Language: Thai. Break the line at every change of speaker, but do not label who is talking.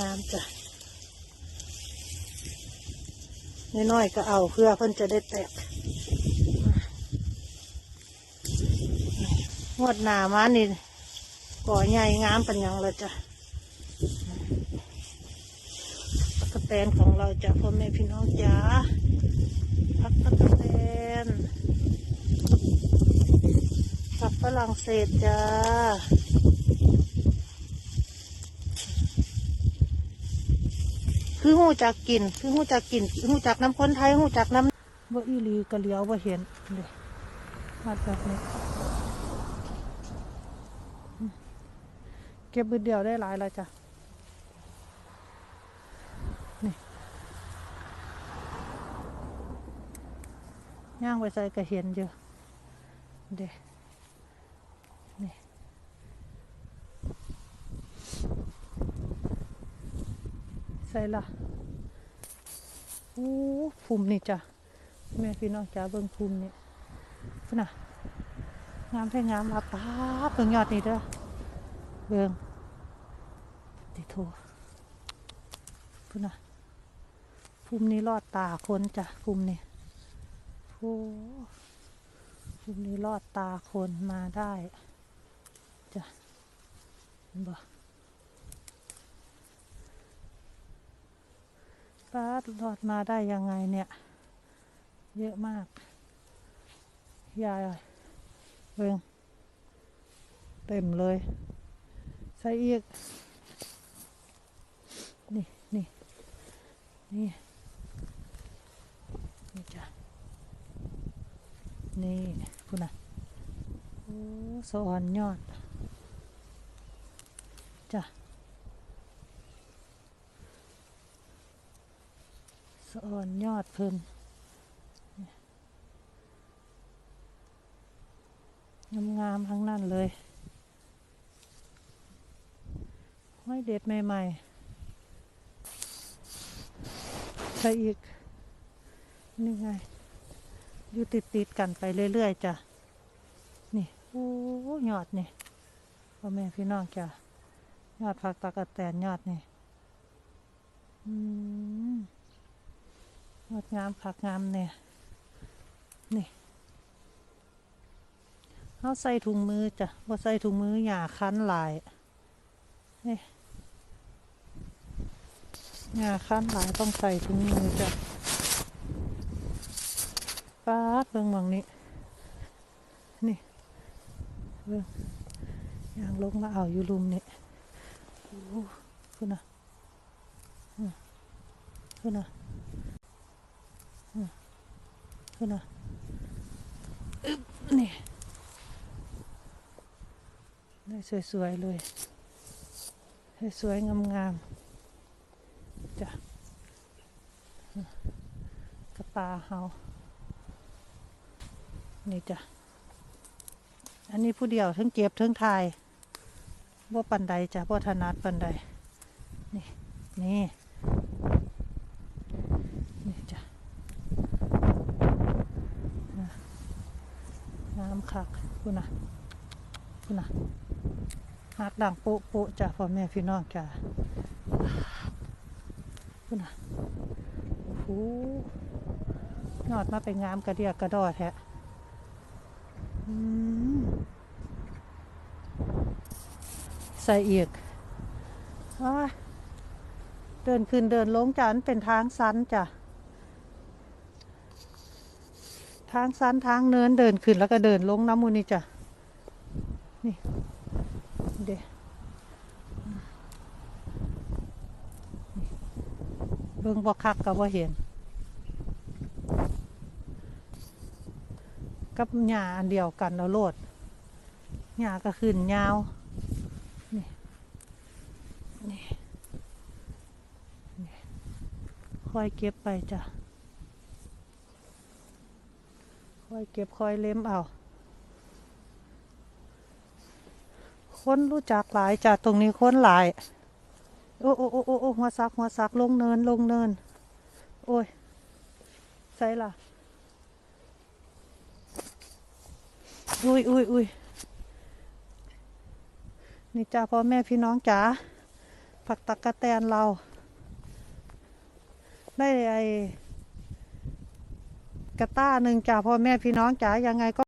งามจ้ะน้อยๆก็เอาเพื่อเพิ่นจะได้แตกงวดหนามานี่ก่อใหญ่งามปัญญังเลยจ้ะตกแตนของเราจะพ่อแม่พี่น้องจ้าพักตกแตนผักฝรั่งเศสจ้า คือหูจักกิน คือหูจักกินคือหูจักน้ำคนไทยหูจักน้ำว่าอีลีกะเลียวว่าเห็นเลยมาแบบนี้เก็บบืดเดียวได้หลายแล้วจ้ะนี่ย่างไปใส่กระเห็นเยอะเด้ ส่ละโอ้ภูมินี่จ้ะแม่พี่น้องจ้าเบิ่งภูมินี่พุ่นน่ะงามแท้งามลาป้าเบิ่งยอดนี่เด้อเบิ่งติโทพุ่นน่ะภูมินี้รอดตาคนจ้ะภูมินี่โอ้ภูมินี้รอดตาคนมาได้จ้ะเห็นบ่้ารอดมาได้ยังไงเนี่ย เยอะมากยายเบิ่งเต็มเลยใส่อีกนี่นี่นี่นี่จ้ะนี่คุณน่ะโอ้สะออนยอดจ้ะ สะ อ่อนยอดเพิ่นงามๆทั้งนั้นเลยห้อยเด็ดใหม่ๆใส่อีก นี่ไง อยู่ติดๆกันไปเรื่อยๆจ้ะ นี่โอ้ยอดนี่พ่อแม่พี่น้องจ้ะ ยอดผักตะกะแตนยอดนี่ อืม งดงามผักงามเนี่ยนี่เขาใส่ถุงมือจ้ะว่าใส่ถุงมือหยาคั้นหลายนี่หยาคั้นหลายต้องใส่ถุงมือจ้ะป้าเบิ่งมองนี้นี่เบิ่งยางลงมาเอาอยู่ลุมนี่โอ้คุณนะอืมคุณนะ ขึ้นนะอึ๊บนี่ได้สวยๆเลยสวยๆงามๆจ้ะกระปาเฮานี่จ้ะ อันนี้ผู้เดียวทั้งเก็บทั้งทายว่าปันใดจ้ะว่าถนัดปันใด นี่ นี่นี่จ้ะ น้ำ คักคุณนะคุณนะหักดังโป๊ะโป๊ะจ้ะพ่อแม่พี่น้องจ้ะคุณนะโอ้โหยอดมาเป็นงามกระเดียกกระดอดแท้อืมใส่เอียกเดินขึ้นเดินลงจ้ะมันเป็นทางสันจ้ะ ทางสันทางเนินเดินขึ้นแล้วก็เดินลงน้ำมูนี่จ้ะนี่เด้เบิ่งบ่คักกับบ่เห็น กับหญ้าอันเดียวกันเอาโลดหญ้าก็ขึ้นยาวนี่นี่นี่ค่อยเก็บไปจ้ะ ค่อยเก็บค่อยเล็มเอาคนรู้จักหลายจากตรงนี้คนหลาย โอ้โอ้โอ้โอ้หัวซักหัวซักลงเนินลงเนิน โอ้ยใส่ล่ะอุ้ยอุ้ยอุ้ยนี่จ้าพ่อแม่พี่น้องจ๋าผักตะกะแตนเรา ได้ไอ กระต้าหนึ่งจ้าพ่อแม่พี่น้องจ๋ายังไงก็